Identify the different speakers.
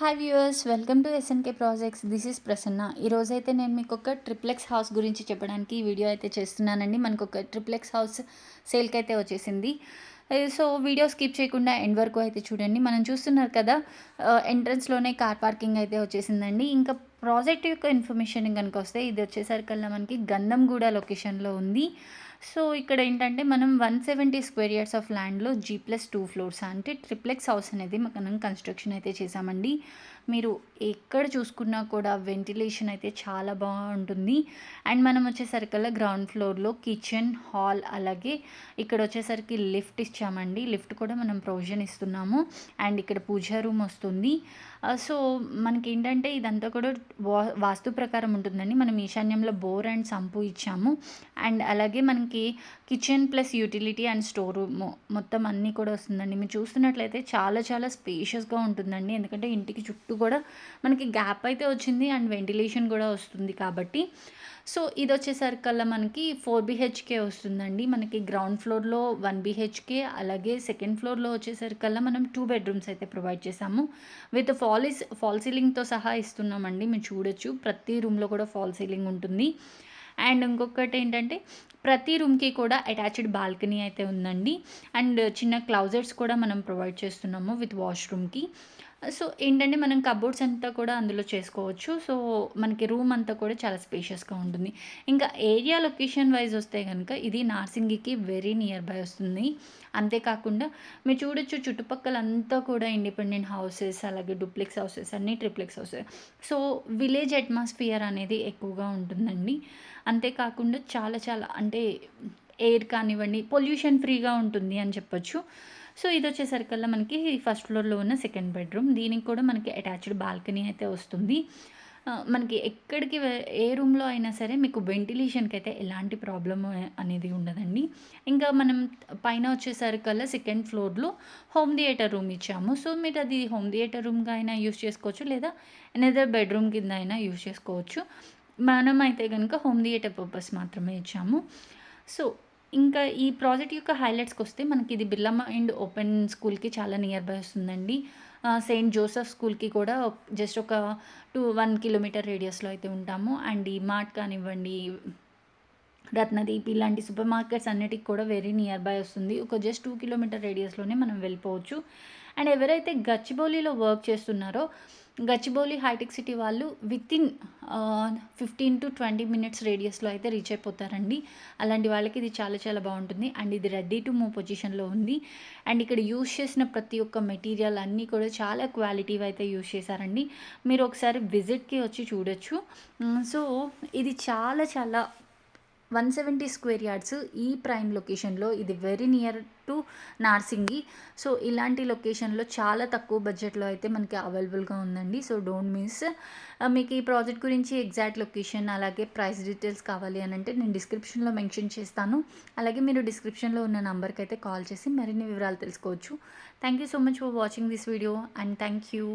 Speaker 1: Hi viewers welcome to SNK projects this is Prasanna ఈరోజైతే నేను మీకు ఒక ట్రిప్లెక్స్ హౌస్ గురించి చెప్పడానికి ఈ వీడియో అయితే చేస్తున్నానండి. మనకు ఒక ట్రిప్లెక్స్ హౌస్ సేల్కి అయితే వచ్చేసింది సో వీడియో స్కిప్ చేయకుండా ఎండ్ వరకు అయితే చూడండి. మనం చూస్తున్నారు కదా ఎంట్రన్స్లోనే కార్ పార్కింగ్ అయితే వచ్చేసిందండి. ఇంకా ప్రాజెక్ట్ యొక్క ఇన్ఫర్మేషన్ కనుక వస్తే ఇది వచ్చేసరికల్లా మనకి గంధంగూడ లొకేషన్లో ఉంది. సో ఇక్కడ ఏంటంటే మనం one seventy square yards of ల్యాండ్లో జీ ప్లస్ టూ ఫ్లోర్స్ అంటే ట్రిప్లెక్స్ హౌస్ అనేది మనం కన్స్ట్రక్షన్ అయితే చేసామండి మీరు ఎక్కడ చూసుకున్నా కూడా వెంటిలేషన్ అయితే చాలా బాగుంటుంది. అండ్ మనం వచ్చేసరికల్లా గ్రౌండ్ ఫ్లోర్లో కిచెన్ హాల్ అలాగే ఇక్కడ వచ్చేసరికి లిఫ్ట్ ఇచ్చామండి. లిఫ్ట్ కూడా మనం ప్రొవిజన్ ఇస్తున్నాము. అండ్ ఇక్కడ పూజా రూమ్ వస్తుంది. సో మనకి ఏంటంటే ఇదంతా కూడా వా వాస్తు ప్రకారం ఉంటుందండి. మనం ఈశాన్యంలో బోర్ అండ్ సంపు ఇచ్చాము. అండ్ అలాగే మనకి kitchen plus utility and store room మొత్తం అన్నీ కూడా వస్తుందండి. మీరు చూస్తున్నట్లయితే చాలా చాలా స్పేషియస్గా ఉంటుందండి. ఎందుకంటే ఇంటికి చుట్టూ కూడా మనకి గ్యాప్ అయితే వచ్చింది అండ్ వెంటిలేషన్ కూడా వస్తుంది కాబట్టి. సో ఇది వచ్చేసరికల్లా మనకి ఫోర్ బిహెచ్కే వస్తుందండి. మనకి గ్రౌండ్ ఫ్లోర్లో వన్ బిహెచ్కే అలాగే సెకండ్ ఫ్లోర్లో వచ్చేసరికల్లా మనం టూ బెడ్రూమ్స్ అయితే ప్రొవైడ్ చేసాము విత్ ఫాలిస్ ఫాల్ సీలింగ్తో సహా ఇస్తున్నామండి. మీరు చూడొచ్చు ప్రతి రూమ్లో కూడా ఫాల్ సీలింగ్ ఉంటుంది. అండ్ ఇంకొకటి ఏంటంటే ప్రతి రూమ్కి కూడా అటాచ్డ్ బాల్కనీ అయితే ఉందండి. అండ్ చిన్న క్లౌజెట్స్ కూడా మనం ప్రొవైడ్ చేస్తున్నాము విత్ వాష్రూమ్కి. సో ఏంటంటే మనం కబోర్డ్స్ అంతా కూడా అందులో చేసుకోవచ్చు. సో మనకి రూమ్ అంతా కూడా చాలా స్పేషియస్గా ఉంటుంది. ఇంకా ఏరియా లొకేషన్ వైజ్ వస్తే కనుక ఇది నార్సింగికి వెరీ నియర్ బై వస్తుంది. అంతేకాకుండా మీరు చూడొచ్చు చుట్టుపక్కల అంతా కూడా ఇండిపెండెంట్ హౌసెస్ అలాగే డూప్లెక్స్ హౌసెస్ అన్నీ triplex houses so village atmosphere అనేది ఎక్కువగా ఉంటుందండి. అంతేకాకుండా చాలా చాలా అంటే ఎయిర్ కానివ్వండి పొల్యూషన్ ఫ్రీగా ఉంటుంది అని చెప్పొచ్చు. సో ఇది వచ్చేసరికల్లా మనకి ఫస్ట్ ఫ్లోర్లో ఉన్న సెకండ్ బెడ్రూమ్. దీనికి కూడా మనకి అటాచ్డ్ బాల్కనీ అయితే వస్తుంది. మనకి ఎక్కడికి ఏ రూమ్లో అయినా సరే మీకు వెంటిలేషన్కి అయితే ఎలాంటి ప్రాబ్లమ్ అనేది ఉండదండి. ఇంకా మనం పైన వచ్చేసరికల్లా సెకండ్ ఫ్లోర్లో హోమ్ థియేటర్ రూమ్ ఇచ్చాము. సో మీరు అది హోమ్ థియేటర్ రూమ్గా అయినా యూస్ చేసుకోవచ్చు లేదా ఎనదర్ బెడ్రూమ్ కింద అయినా యూస్ చేసుకోవచ్చు. మనం అయితే కనుక హోమ్ థియేటర్ పర్పస్ మాత్రమే ఇచ్చాము. సో ఇంకా ఈ ప్రాజెక్ట్ యొక్క హైలైట్స్కి వస్తే మనకి ఇది బిర్లా అండ్ ఓపెన్ స్కూల్కి చాలా నియర్ బై వస్తుందండి. సెయింట్ జోసెఫ్ స్కూల్కి కూడా జస్ట్ ఒక టూ వన్ కిలోమీటర్ రేడియస్లో అయితే ఉంటాము. అండ్ ఈ మార్ట్ కానివ్వండి రత్నదీప్ ఇలాంటి సూపర్ మార్కెట్స్ అన్నిటికి కూడా వెరీ నియర్ బై వస్తుంది. ఒక జస్ట్ టూ కిలోమీటర్ రేడియస్లోనే మనం వెళ్ళిపోవచ్చు. అండ్ ఎవరైతే గచ్చిబౌలిలో వర్క్ చేస్తున్నారో గచ్చిబౌలి హైటెక్ సిటీ వాళ్ళు with in fifteen to twenty minutes రేడియస్లో అయితే రీచ్ అయిపోతారండి. అలాంటి వాళ్ళకి ఇది చాలా చాలా బాగుంటుంది. అండ్ ఇది రెడీ టు మూవ్ పొజిషన్లో ఉంది. అండ్ ఇక్కడ యూస్ చేసిన ప్రతి ఒక్క మెటీరియల్ అన్నీ కూడా చాలా క్వాలిటీవి అయితే యూస్ చేశారండి. మీరు ఒకసారి విజిట్కి వచ్చి చూడొచ్చు. సో ఇది చాలా చాలా వన్ సెవెంటీ స్క్వేర్ యార్డ్స్ ఈ ప్రైమ్ లొకేషన్లో ఇది very near to Narsingi. So ఇలాంటి లొకేషన్లో చాలా తక్కువ బడ్జెట్లో అయితే మనకి అవైలబుల్గా ఉందండి. So don't miss. మీకు ఈ ప్రాజెక్ట్ గురించి ఎగ్జాక్ట్ లొకేషన్ అలాగే ప్రైస్ డీటెయిల్స్ కావాలి అని అంటే నేను డిస్క్రిప్షన్లో మెన్షన్ చేస్తాను. అలాగే మీరు డిస్క్రిప్షన్లో ఉన్న నెంబర్కి అయితే కాల్ చేసి మరిన్ని వివరాలు తెలుసుకోవచ్చు. Thank you so much for watching this video and thank you.